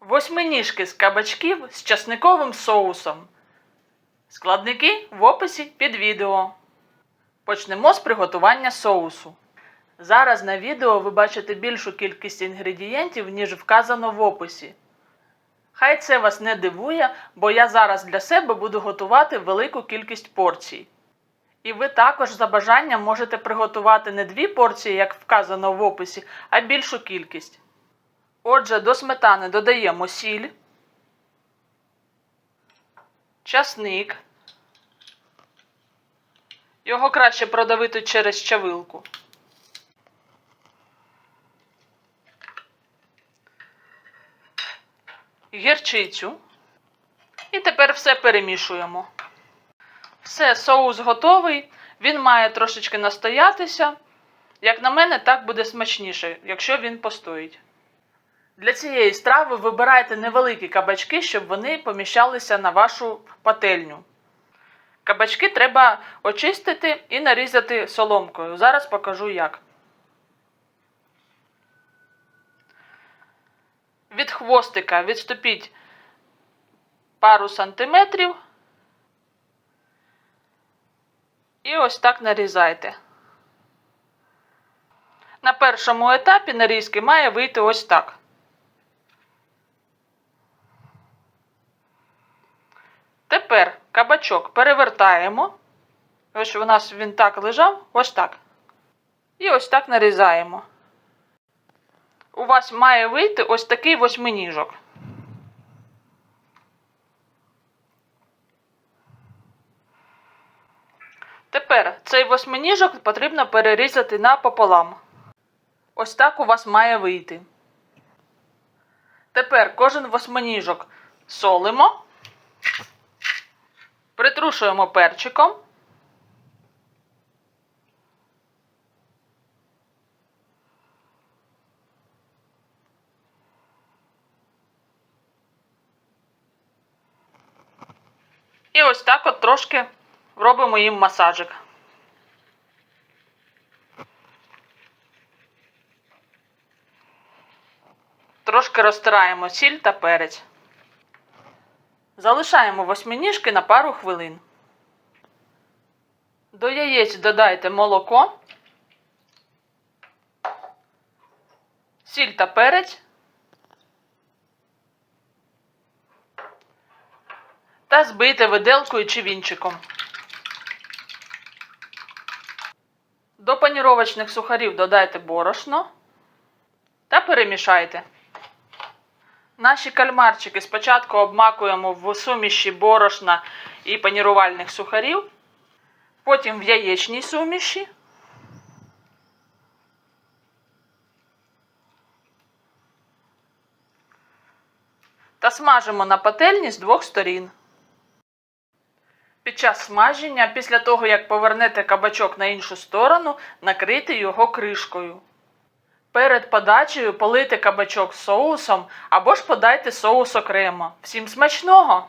Восьминіжки з кабачків з часниковим соусом. Складники в описі під відео. Почнемо з приготування соусу. Зараз на відео ви бачите більшу кількість інгредієнтів, ніж вказано в описі. Хай це вас не дивує, бо я зараз для себе буду готувати велику кількість порцій. І ви також за бажанням можете приготувати не дві порції, як вказано в описі, а більшу кількість. Отже, до сметани додаємо сіль, часник. Його краще продавити через чавилку. Гірчицю. І тепер все перемішуємо. Все, соус готовий. Він має трошечки настоятися. Як на мене, так буде смачніше, якщо він постоїть. Для цієї страви вибирайте невеликі кабачки, щоб вони поміщалися на вашу пательню. Кабачки треба очистити і нарізати соломкою. Зараз покажу як. Від хвостика відступіть пару сантиметрів. І ось так нарізайте. На першому етапі нарізки має вийти ось так. Тепер кабачок перевертаємо. Ось у нас він так лежав, ось так. І ось так нарізаємо. У вас має вийти ось такий восьминіжок. Тепер цей восьминіжок потрібно перерізати напополам. Ось так у вас має вийти. Тепер кожен восьминіжок солимо, притрушуємо перчиком. І ось так от трошки робимо їм масажик. Трошки розтираємо сіль та перець. Залишаємо восьминіжки на пару хвилин. До яєць додайте молоко, сіль та перець та збийте виделкою чи вінчиком. До паніровочних сухарів додайте борошно та перемішайте. Наші кальмарчики спочатку обмакуємо в суміші борошна і панірувальних сухарів, потім в яєчній суміші. Та смажимо на пательні з двох сторін. Під час смаження, після того як повернете кабачок на іншу сторону, накрийте його кришкою. Перед подачею полити кабачок соусом або ж подайте соус окремо. Всім смачного!